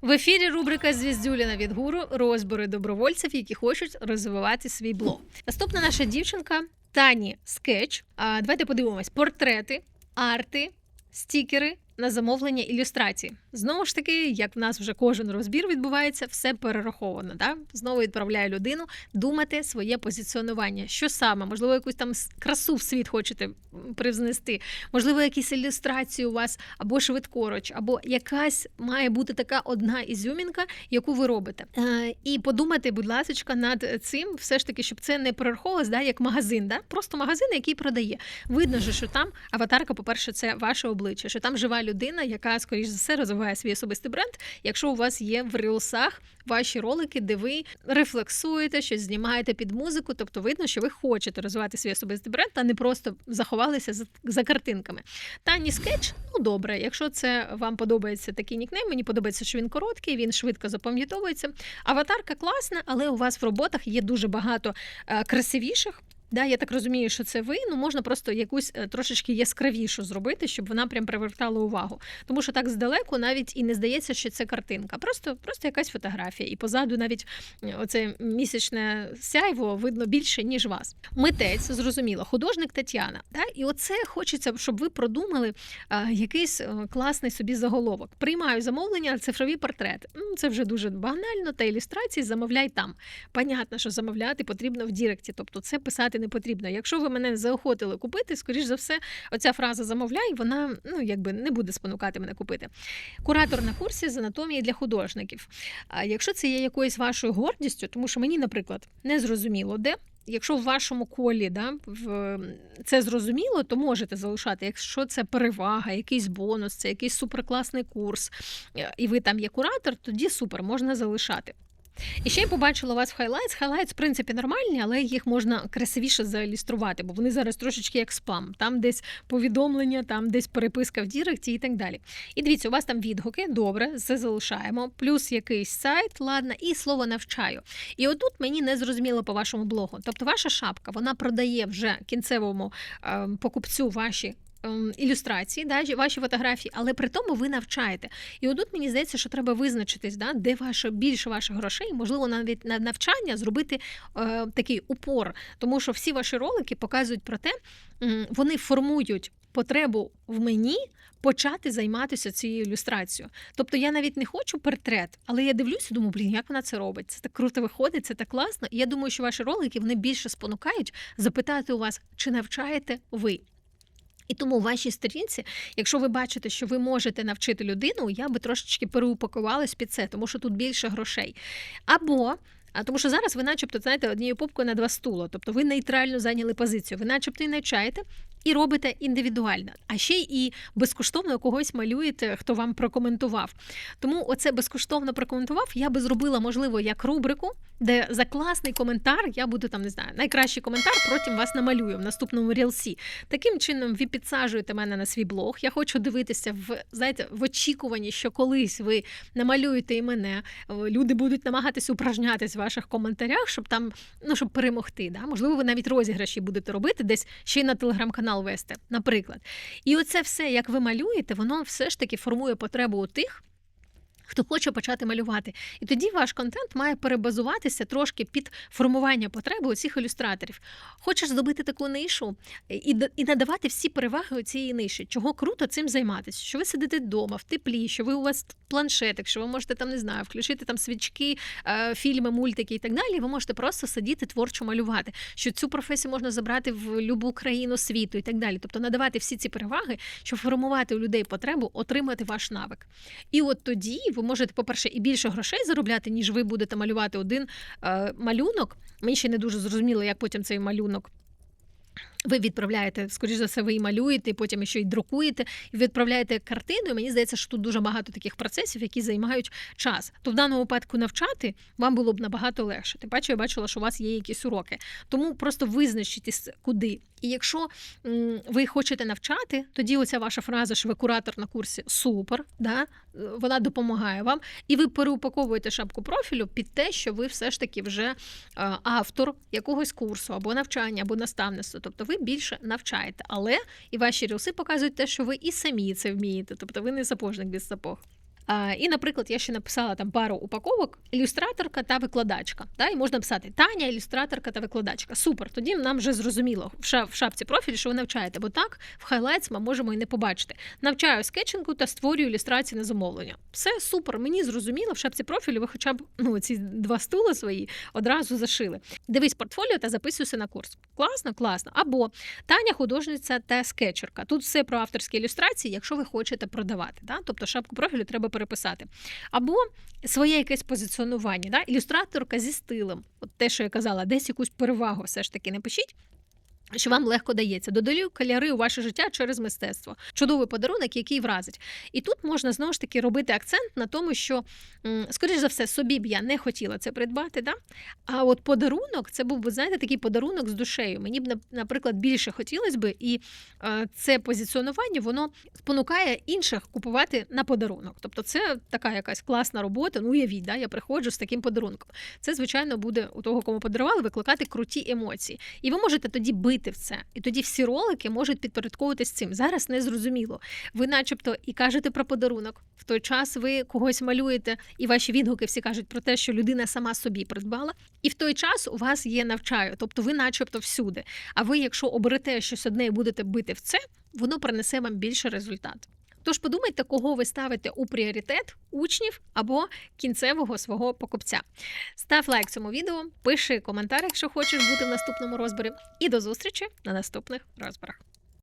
В ефірі рубрика Звіздюліна від гуру розбори добровольців, які хочуть розвивати свій блог. Наступна наша дівчинка Тані Скетч. А, давайте подивимось: портрети, арти, стікери на замовлення ілюстрації. Знову ж таки, як в нас вже кожен розбір відбувається, все перераховано. Да? Знову відправляє людину думати своє позиціонування. Що саме? Можливо, якусь там красу в світ хочете м, привзнести, можливо, якісь ілюстрації у вас або швидкоруч, або якась має бути така одна ізюмінка, яку ви робите. Е, і подумати, будь ласка, над цим, все ж таки, щоб це не перераховувалось, да, як магазин, да? просто магазин, який продає. Видно що там аватарка, по-перше, це ваше обличчя, що там жива людина, яка, скоріш за все, розвиває свій особистий бренд. Якщо у вас є в рілсах ваші ролики, де ви рефлексуєте, щось знімаєте під музику, тобто видно, що ви хочете розвивати свій особистий бренд, а не просто заховалися за, за картинками. Тані скетч, ну добре, якщо це вам подобається такий нікнейм, мені подобається, що він короткий, він швидко запам'ятовується. Аватарка класна, але у вас в роботах є дуже багато е, красивіших. Да, я так розумію, що це ви. Ну можна просто якусь е, трошечки яскравішу зробити, щоб вона прям привертала увагу. Тому що так здалеку навіть і не здається, що це картинка. Просто, просто якась фотографія. І позаду навіть е, оце місячне сяйво видно більше, ніж вас. Митець, зрозуміло, художник Тетяна. Да? І оце хочеться, щоб ви продумали е, якийсь класний собі заголовок. Приймаю замовлення, цифрові портрети. Це вже дуже банально, та ілюстрації замовляй там. Понятно, що замовляти потрібно в Діректі, тобто це писати не потрібно. Якщо ви мене заохотили купити, скоріш за все, оця фраза замовляй, вона ну якби не буде спонукати мене купити. Куратор на курсі з анатомії для художників. А якщо це є якоюсь вашою гордістю, тому що мені, наприклад, не зрозуміло де. Якщо в вашому колі да, в, це зрозуміло, то можете залишати. Якщо це перевага, якийсь бонус, це якийсь суперкласний курс, і ви там є куратор, тоді супер, можна залишати. І ще я побачила у вас в Highlights. Highlights, в принципі, нормальні, але їх можна красивіше заілюструвати, бо вони зараз трошечки як спам. Там десь повідомлення, там десь переписка в Діректі і так далі. І дивіться, у вас там відгуки, добре, це залишаємо, плюс якийсь сайт, ладно, і слово навчаю. І отут мені не зрозуміло по вашому блогу. Тобто, ваша шапка вона продає вже кінцевому е, покупцю ваші. Ем, Ілюстрації, да, ваші фотографії, але при тому ви навчаєте. І отут мені здається, що треба визначитись, да, де ваше більше ваших грошей, можливо, навіть на навчання зробити е, такий упор, тому що всі ваші ролики показують про те, вони формують потребу в мені почати займатися цією ілюстрацією. Тобто я навіть не хочу портрет, але я дивлюся, думаю, блін, як вона це робить? Це так круто виходить, це так класно. І я думаю, що ваші ролики вони більше спонукають запитати у вас, чи навчаєте ви. І тому у вашій сторінці, якщо ви бачите, що ви можете навчити людину, я би трошечки переупакувалась під це, тому що тут більше грошей. Або а тому що зараз ви, начебто, знаєте, однією попкою на два стула, тобто ви нейтрально зайняли позицію, ви, начебто, і навчаєте і робите індивідуально, а ще і безкоштовно когось малюєте, хто вам прокоментував. Тому оце безкоштовно прокоментував. Я би зробила, можливо, як рубрику, де за класний коментар я буду там не знаю, найкращий коментар потім вас намалюю в наступному рілсі. Таким чином, ви підсаджуєте мене на свій блог. Я хочу дивитися в знаєте, в очікуванні, що колись ви намалюєте і мене. Люди будуть намагатися упражнятись в ваших коментарях, щоб там ну щоб перемогти. Да? Можливо, ви навіть розіграші будете робити, десь ще й на телеграм-канал вести, наприклад. І оце все, як ви малюєте, воно все ж таки формує потребу у тих. Хто хоче почати малювати, і тоді ваш контент має перебазуватися трошки під формування потреби у цих ілюстраторів. Хочеш зробити таку нишу і, і надавати всі переваги у цієї ниші, чого круто цим займатися. Що ви сидите вдома, в теплі, що ви у вас планшетик, що ви можете там не знаю, включити там свічки, е, фільми, мультики і так далі. Ви можете просто сидіти творчо малювати. Що цю професію можна забрати в будь-яку країну світу і так далі. Тобто надавати всі ці переваги, щоб формувати у людей потребу отримати ваш навик. І от тоді ви можете, по-перше, і більше грошей заробляти, ніж ви будете малювати один е, малюнок. Мені ще не дуже зрозуміло, як потім цей малюнок. Ви відправляєте, скоріш за все, ви і малюєте, і потім ще й друкуєте, і відправляєте картину. І мені здається, що тут дуже багато таких процесів, які займають час. То в даному випадку навчати вам було б набагато легше. Тим паче, я бачила, що у вас є якісь уроки. Тому просто визначитись, куди. І якщо ви хочете навчати, тоді оця ваша фраза, що ви куратор на курсі супер, да? вона допомагає вам, і ви переупаковуєте шапку профілю під те, що ви все ж таки вже е, автор якогось курсу або навчання, або наставництва. Тобто ви більше навчаєте. Але і ваші рілси показують те, що ви і самі це вмієте. Тобто ви не сапожник без сапог. І, наприклад, я ще написала там пару упаковок: ілюстраторка та викладачка. Да? І можна писати Таня, ілюстраторка та викладачка. Супер. Тоді нам вже зрозуміло в ша- в шапці профілю, що ви навчаєте, бо так в highlights ми можемо і не побачити. Навчаю скетчингу та створюю ілюстрації на замовлення. Все супер. Мені зрозуміло. В шапці профілю ви хоча б ну ці два стула свої одразу зашили. Дивись портфоліо та записуйся на курс. Класно, класно. Або Таня художниця та скетчерка. Тут все про авторські ілюстрації, якщо ви хочете продавати. Да? Тобто шапку профілю треба переписати. Або своє якесь позиціонування. Да? Ілюстраторка зі стилем. От те, що я казала, десь якусь перевагу все ж таки напишіть. Що вам легко дається, додаю кольори у ваше життя через мистецтво. Чудовий подарунок, який вразить. І тут можна знову ж таки робити акцент на тому, що, скоріш за все, собі б я не хотіла це придбати. Да? А от подарунок це був би, знаєте, такий подарунок з душею. Мені б, наприклад, більше хотілося би, і е, це позиціонування воно спонукає інших купувати на подарунок. Тобто, це така якась класна робота. Ну, уявіть, да? я приходжу з таким подарунком. Це, звичайно, буде у того, кому подарували, викликати круті емоції. І ви можете тоді бити в це. І тоді всі ролики можуть підпорядковуватись цим. Зараз не зрозуміло. Ви, начебто, і кажете про подарунок. В той час ви когось малюєте, і ваші відгуки всі кажуть про те, що людина сама собі придбала. І в той час у вас є навчаю, тобто ви, начебто, всюди. А ви, якщо оберете щось одне і будете бити в це, воно принесе вам більше результат. Тож подумайте, кого ви ставите у пріоритет учнів або кінцевого свого покупця. Став лайк цьому відео, пиши коментар, якщо хочеш бути в наступному розборі. І до зустрічі на наступних розборах.